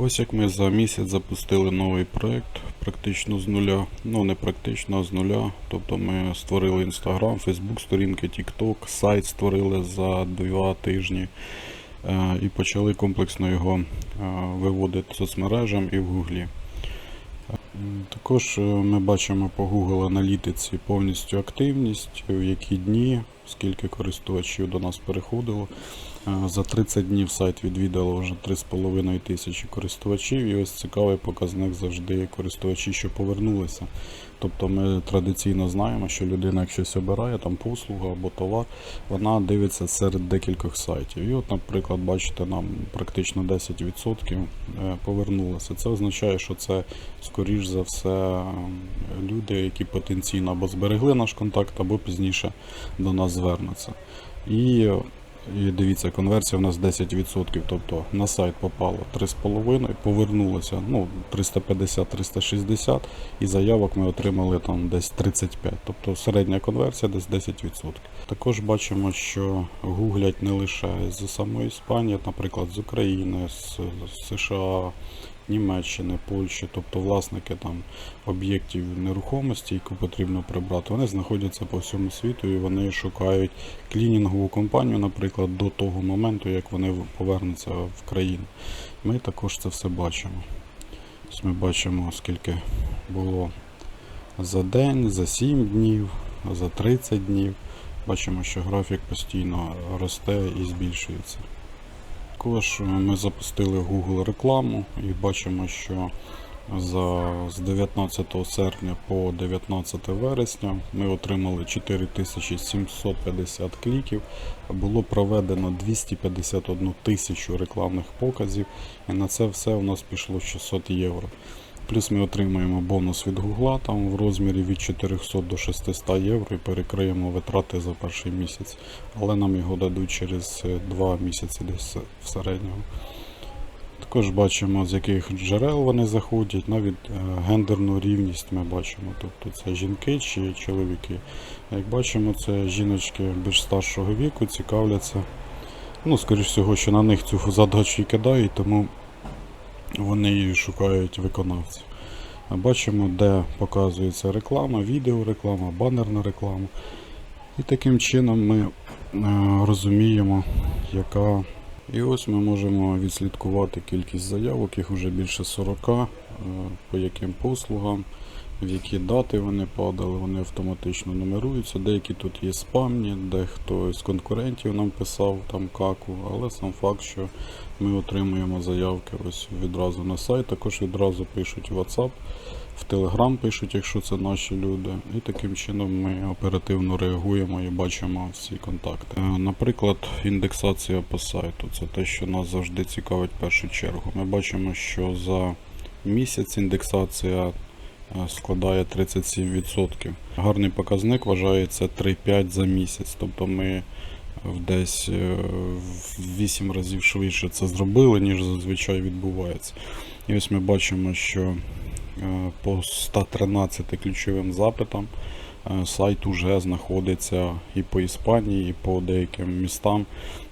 Ось як ми за місяць запустили новий проект, практично з нуля. Ну не практично, а з нуля. Тобто ми створили Instagram, Facebook сторінки, TikTok, сайт створили за два тижні е, і почали комплексно його е, виводити соцмережам і в Гуглі. Також е, ми бачимо по Google аналітиці повністю активність, в які дні, скільки користувачів до нас переходило. Е, За 30 днів сайт відвідало вже 3,5 тисячі користувачів, і ось цікавий показник завжди користувачі, що повернулися. Тобто ми традиційно знаємо, що людина, як щось обирає, там послуга або товар, вона дивиться серед декількох сайтів. І от, наприклад, бачите, нам практично 10% е, повернулося. Це означає, що це скоріш за все люди, які потенційно або зберегли наш контакт, або пізніше до нас звернуться. І і дивіться, конверсія у нас 10%, тобто на сайт попало 3,5, повернулося ну, 350-360, і заявок ми отримали там десь 35. Тобто середня конверсія десь 10%. Також бачимо, що гуглять не лише з самої Іспанії, наприклад, з України, з, США. Німеччини, Польщі, тобто власники там об'єктів нерухомості, яку потрібно прибрати, вони знаходяться по всьому світу і вони шукають клінінгову компанію, наприклад, до того моменту, як вони повернуться в країну. Ми також це все бачимо. Ми бачимо, скільки було за день, за 7 днів, за 30 днів. Бачимо, що графік постійно росте і збільшується. Також ми запустили Google рекламу і бачимо, що за, з 19 серпня по 19 вересня ми отримали 4750 кліків. Було проведено 251 тисячу рекламних показів, і на це все у нас пішло 600 євро. Плюс ми отримуємо бонус від Гугла там в розмірі від 400 до 600 євро і перекриємо витрати за перший місяць. Але нам його дадуть через 2 місяці десь в середньому. Також бачимо, з яких джерел вони заходять, навіть е, гендерну рівність ми бачимо. Тобто це жінки чи чоловіки. Як бачимо, це жіночки більш старшого віку цікавляться. Ну, скоріш всього, що на них цю задачу і кидають, тому вони шукають виконавців. Бачимо, де показується реклама, відеореклама, банерна реклама. І таким чином ми е, розуміємо, яка. І ось ми можемо відслідкувати кількість заявок, їх вже більше 40, е, по яким послугам, в які дати вони падали, вони автоматично нумеруються. Деякі тут є спамні, дехто з конкурентів нам писав там каку, але сам факт, що ми отримуємо заявки ось відразу на сайт, також відразу пишуть в WhatsApp, в Telegram пишуть, якщо це наші люди. І таким чином ми оперативно реагуємо і бачимо всі контакти. Е, Наприклад, індексація по сайту це те, що нас завжди цікавить в першу чергу. Ми бачимо, що за місяць індексація складає 37%. Гарний показник вважається 3-5 за місяць. Тобто ми десь е, в 8 разів швидше це зробили, ніж зазвичай відбувається. І ось ми бачимо, що е, по 113 ключовим запитам е, сайт уже знаходиться і по Іспанії, і по деяким містам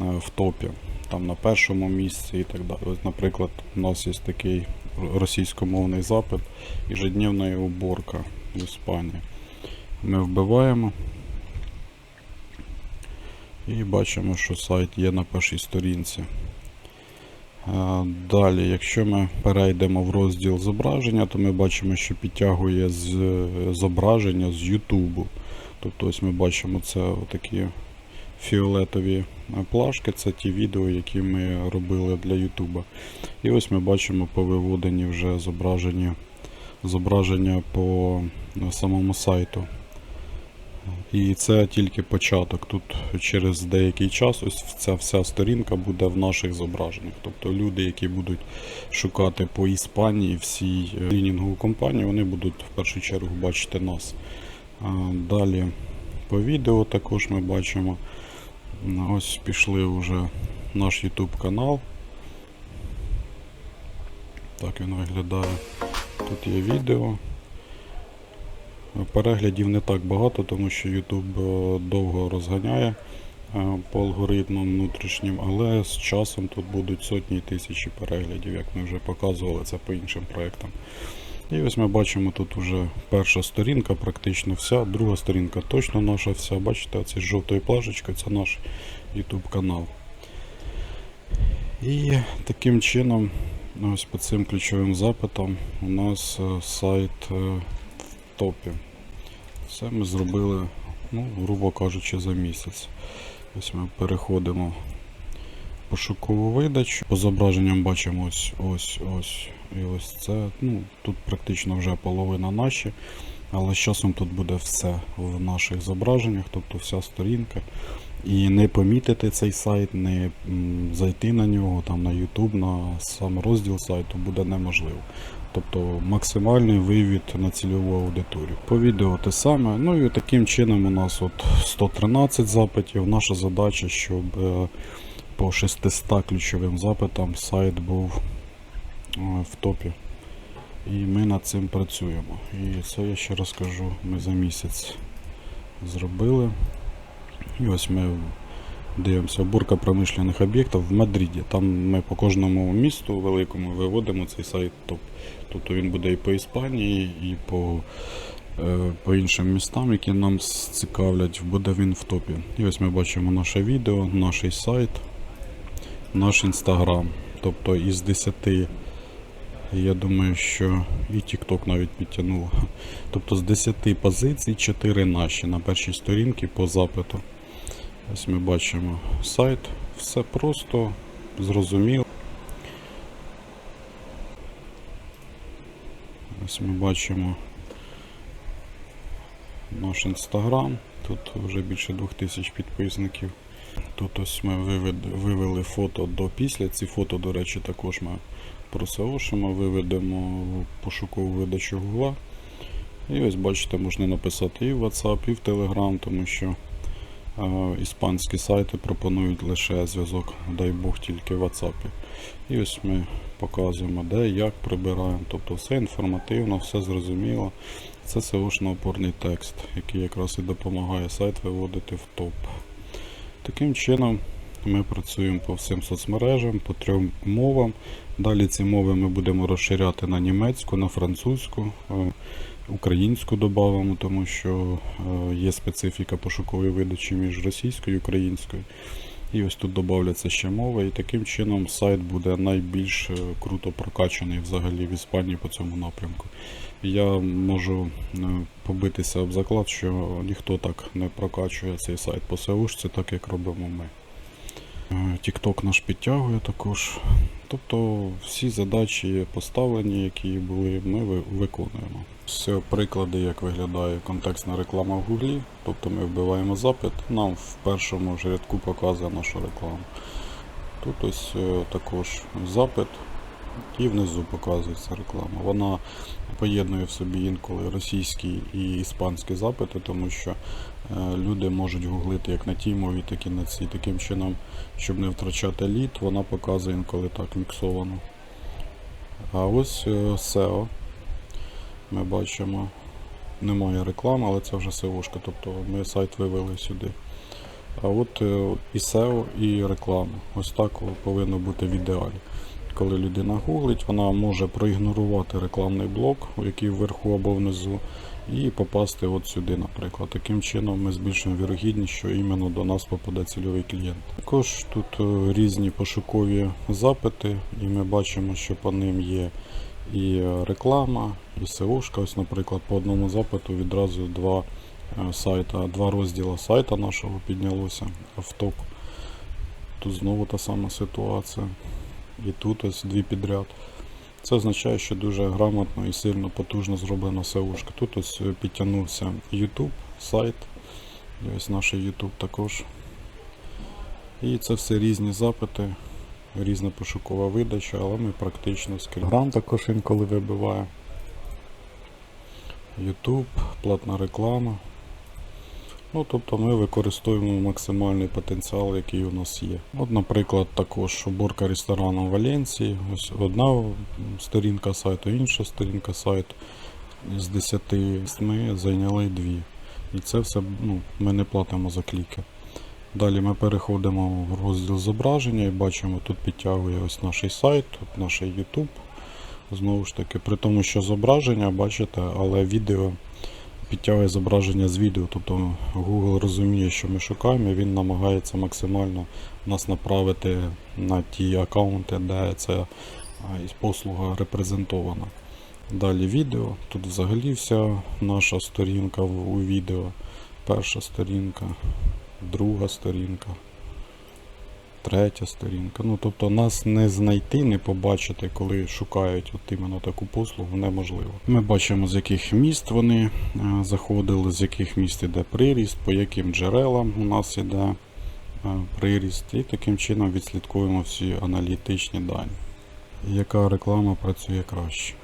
е, в топі. Там на першому місці і так далі. Ось, наприклад, у нас є такий російськомовний запит «Ежедневна уборка в Іспанії. Ми вбиваємо і бачимо, що сайт є на першій сторінці. Е, Далі, якщо ми перейдемо в розділ зображення, то ми бачимо, що підтягує з зображення з YouTube. Тобто ось ми бачимо це такі фіолетові е, плашки, це ті відео, які ми робили для YouTube. І ось ми бачимо по виводенні вже зображення, зображення по е, самому сайту. І це тільки початок. Тут через деякий час ось ця вся сторінка буде в наших зображеннях. Тобто люди, які будуть шукати по Іспанії всій е, клінінгову компанію, вони будуть в першу чергу бачити нас. Далі по відео також ми бачимо. Ось пішли вже наш YouTube канал. Так він виглядає. Тут є відео. Переглядів не так багато, тому що YouTube е, довго розганяє е, по алгоритмам внутрішнім, але з часом тут будуть сотні і тисячі переглядів, як ми вже показували це по іншим проектам. І ось ми бачимо тут вже перша сторінка, практично вся, друга сторінка точно наша вся. Бачите, оце з жовтою плашечкою це наш YouTube канал. І таким чином, ось по цим ключовим запитам, у нас е, сайт е, в топі. Все ми зробили, ну, грубо кажучи, за місяць. Ось ми переходимо пошукову видачу. По зображенням бачимо ось ось ось і ось це. Ну, тут практично вже половина наші, але з часом тут буде все в наших зображеннях, тобто вся сторінка. І не помітити цей сайт, не зайти на нього, там на YouTube, на сам розділ сайту буде неможливо. Тобто максимальний вивід на цільову аудиторію. По відео те саме. Ну і таким чином у нас от 113 запитів. Наша задача, щоб е, по 600 ключовим запитам сайт був е, в топі. І ми над цим працюємо. І це я ще раз кажу, ми за місяць зробили. І ось ми дивимося бурка промишлених об'єктів в Мадриді. Там ми по кожному місту великому виводимо цей сайт топ. Тобто він буде і по Іспанії, і по, е, по іншим містам, які нам цікавлять, буде він в топі. І ось ми бачимо наше відео, наш сайт, наш інстаграм. Тобто із 10 я думаю, що і TikTok навіть підтягнуло. Тобто з 10 позицій 4 наші на першій сторінці по запиту. Ось ми бачимо сайт. Все просто, зрозуміло. Ось ми бачимо наш інстаграм. Тут вже більше 2000 підписників. Тут ось ми вивели фото до після. Ці фото, до речі, також ми просеошимо, виведемо в пошукову видачу Гугла. І ось бачите, можна написати і в WhatsApp, і в Telegram, тому що іспанські сайти пропонують лише зв'язок, дай Бог, тільки в WhatsApp. І ось ми показуємо, де, як прибираємо. Тобто все інформативно, все зрозуміло. Це SEO-шно опорний текст, який якраз і допомагає сайт виводити в топ. Таким чином ми працюємо по всім соцмережам, по трьом мовам. Далі ці мови ми будемо розширяти на німецьку, на французьку, е, українську додамо, тому що е, є специфіка пошукової видачі між російською і українською. І ось тут додаються ще мови, і таким чином сайт буде найбільш е, круто прокачаний взагалі в Іспанії по цьому напрямку. Я можу е, побитися об заклад, що ніхто так не прокачує цей сайт по СЕУшці, так як робимо ми. TikTok наш підтягує також. Тобто всі задачі поставлені, які були, ми виконуємо. Це приклади, як виглядає контекстна реклама в Гуглі. Тобто ми вбиваємо запит, нам в першому ж рядку показує нашу рекламу. Тут ось е, також запит і внизу показується реклама. Вона поєднує в собі інколи російські і іспанські запити, тому що е, люди можуть гуглити як на тій мові, так і на цій. Таким чином, щоб не втрачати лід, вона показує інколи так міксовано. А ось е, SEO. Ми бачимо, немає реклами, але це вже SEO-шка, тобто ми сайт вивели сюди. А от е, і SEO, і реклама. Ось так повинно бути в ідеалі. Коли людина гуглить, вона може проігнорувати рекламний блок, який вверху або внизу, і попасти от сюди, наприклад. Таким чином ми збільшуємо вірогідність, що іменно до нас попаде цільовий клієнт. Також тут е, різні пошукові запити, і ми бачимо, що по ним є і реклама, і SEO-шка. Ось, наприклад, по одному запиту відразу два е, сайта, два розділи сайта нашого піднялося в топ. Тут знову та сама ситуація. І тут ось дві підряд. Це означає, що дуже грамотно і сильно потужно зроблена SEO-шка. Тут ось е, підтягнувся YouTube, сайт. Ось наш YouTube також. І це все різні запити, різна пошукова видача, але ми практично скрізь. Грам також інколи вибиває. YouTube, платна реклама. Ну, тобто ми використовуємо максимальний потенціал, який у нас є. От, наприклад, також уборка ресторану в Валенції. Ось одна сторінка сайту, інша сторінка сайту. З 10 ми зайняли дві. І це все ну, ми не платимо за кліки. Далі ми переходимо в розділ зображення і бачимо, тут підтягує ось наш сайт, тут наш YouTube. Знову ж таки, при тому, що зображення, бачите, але відео підтягує зображення з відео. Тобто Google розуміє, що ми шукаємо, і він намагається максимально нас направити на ті аккаунти, де ця послуга репрезентована. Далі відео. Тут взагалі вся наша сторінка у відео. Перша сторінка, друга сторінка, третя сторінка. Ну, тобто нас не знайти, не побачити, коли шукають от іменно таку послугу, неможливо. Ми бачимо, з яких міст вони е, заходили, з яких міст іде приріст, по яким джерелам у нас іде е, приріст, і таким чином відслідкуємо всі аналітичні дані. Яка реклама працює краще.